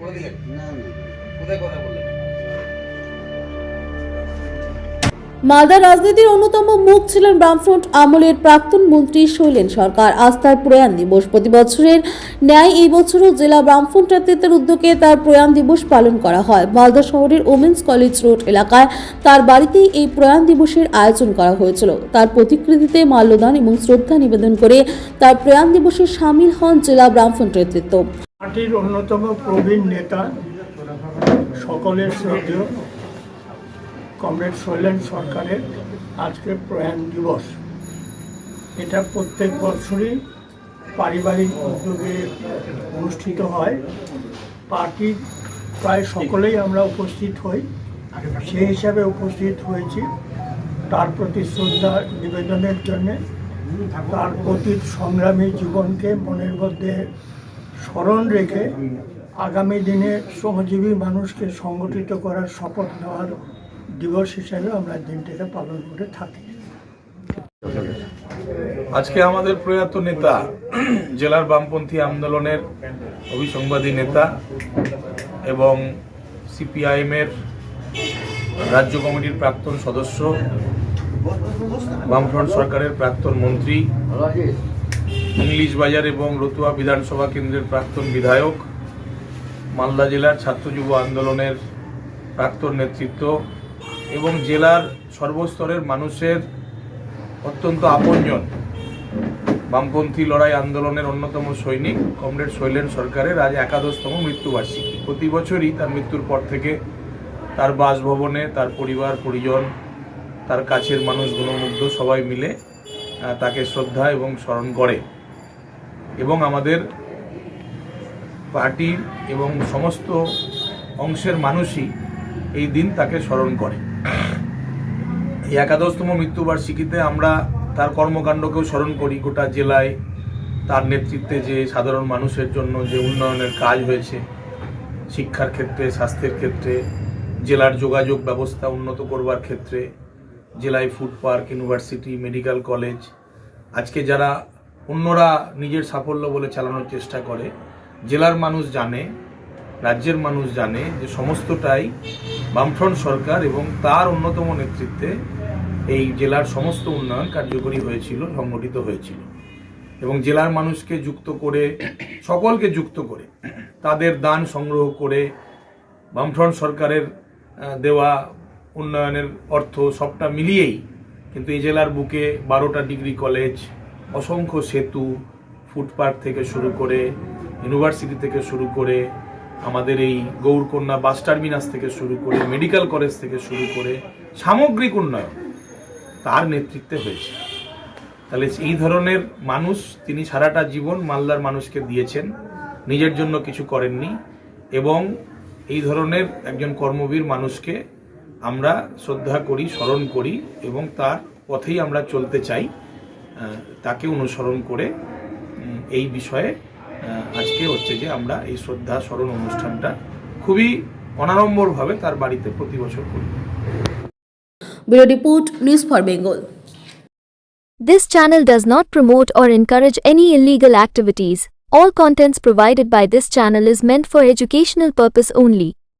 করে দিলেন? না না। কোথায় কথা বললেন? মালদা রাজনীতির অন্যতম মুখ ছিলেন বামফ্রন্ট আমলের প্রাক্তন মন্ত্রী শৈলেন সরকার। আস্থার প্রয়াণ দিবস। প্রতি বছরের ন্যায় এই বছরও জেলা বামফ্রন্ট নেতৃত্বের উদ্যোগে তার প্রয়াণ দিবস পালন করা হয়। মালদা শহরের ওমেন্স কলেজ রোড এলাকায় তার বাড়িতেই এই প্রয়াণ দিবসের আয়োজন করা হয়েছিল। তার প্রতিকৃতিতে মাল্যদান এবং শ্রদ্ধা নিবেদন করে তার প্রয়াণ দিবসে সামিল হন জেলা বামফ্রন্ট নেতৃত্ব। পার্টির অন্যতম প্রবীণ নেতা, সকলের শ্রদ্ধেয় কমরেড শৈলেন সরকারের আজকে প্রয়াণ দিবস। এটা প্রত্যেক বছরই পারিবারিক উদ্যোগে অনুষ্ঠিত হয়। পার্টির প্রায় সকলেই আমরা উপস্থিত হই। সেই হিসাবে উপস্থিত হয়েছি। তার প্রতি শ্রদ্ধা নিবেদনের জন্যে, তার অতীত সংগ্রামী জীবনকে মনের মধ্যে স্মরণ রেখে আগামী দিনে শ্রমজীবী মানুষকে সংগঠিত করার শপথ নেওয়ার দিবস হিসেবে আমরা দিনটিকে পালন করে থাকি। আজকে আমাদের প্রয়াত নেতা, জেলার বামপন্থী আন্দোলনের অভিসংবাদী নেতা এবং সিপিআইএমের রাজ্য কমিটির প্রাক্তন সদস্য, বামফ্রন্ট সরকারের প্রাক্তন মন্ত্রী ইংলিশ বাজার এবং রতুয়া বিধানসভা কেন্দ্রের প্রাক্তন বিধায়ক, মালদা জেলার ছাত্র যুব আন্দোলনের প্রাক্তন নেতৃত্ব এবং জেলার সর্বস্তরের মানুষের অত্যন্ত আপনজন বামপন্থী লড়াই আন্দোলনের অন্যতম সৈনিক কমরেড শৈলেন সরকারের আজ একাদশতম মৃত্যুবার্ষিকী। প্রতি বছরই তার মৃত্যুর পর থেকে তার বাসভবনে তার পরিবার, পরিজন, তার কাছের মানুষ গুণমুগ্ধ সবাই মিলে তাকে শ্রদ্ধা এবং স্মরণ করে। এবং আমাদের পার্টির এবং সমস্ত অংশের মানুষই এই দিন তাকে স্মরণ করে। এই একাদশতম মৃত্যুবার্ষিকীতে আমরা তার কর্মকাণ্ডকেও স্মরণ করি। গোটা জেলায় তার নেতৃত্বে যে সাধারণ মানুষের জন্য যে উন্নয়নের কাজ হয়েছে, শিক্ষার ক্ষেত্রে, স্বাস্থ্যের ক্ষেত্রে, জেলার যোগাযোগ ব্যবস্থা উন্নত করবার ক্ষেত্রে, জেলায় food park university medical college আজকে যারা অন্যরা নিজের সাফল্য বলে চালানোর চেষ্টা করে। জেলার মানুষ জানে, রাজ্যের মানুষ জানে যে সমস্তটাই বামফ্রন্ট সরকার এবং তার অন্যতম নেতৃত্বে এই জেলার সমস্ত উন্নয়ন কার্যকরী হয়েছিল, সংগঠিত হয়েছিল। এবং জেলার মানুষকে যুক্ত করে, সকলকে যুক্ত করে, তাদের দান সংগ্রহ করে বামফ্রন্ট সরকারের দেওয়া উন্নয়নের অর্থ সবটা মিলিয়েই কিন্তু এই জেলার বুকে বারোটা ডিগ্রি কলেজ অসংখ্য সেতু ফুটপাথ থেকে শুরু করে, ইউনিভার্সিটি থেকে শুরু করে, আমাদের এই গৌরকন্যা বাস টার্মিনাস থেকে শুরু করে, মেডিকেল কলেজ থেকে শুরু করে, সামগ্রিক উন্নয়ন তার নেতৃত্বে হয়েছে। তাহলে এই ধরনের মানুষ তিনি সারাটা জীবন মালদার মানুষকে দিয়েছেন, নিজের জন্য কিছু করেননি এবং এই ধরনের একজন কর্মবীর মানুষকে আমরা শ্রদ্ধা করি, স্মরণ করি এবং তার পথেই আমরা চলতে চাই। তাকে অনুসরণ করে এই বিষয়ে আজকে হচ্ছে যে আমরা এই শ্রদ্ধা স্মরণ অনুষ্ঠানটা খুবই অনাড়ম্বরভাবে তার বাড়িতে প্রতি বছর করি This channel does not promote or encourage any illegal activities. All contents provided by this channel is meant for educational purpose only.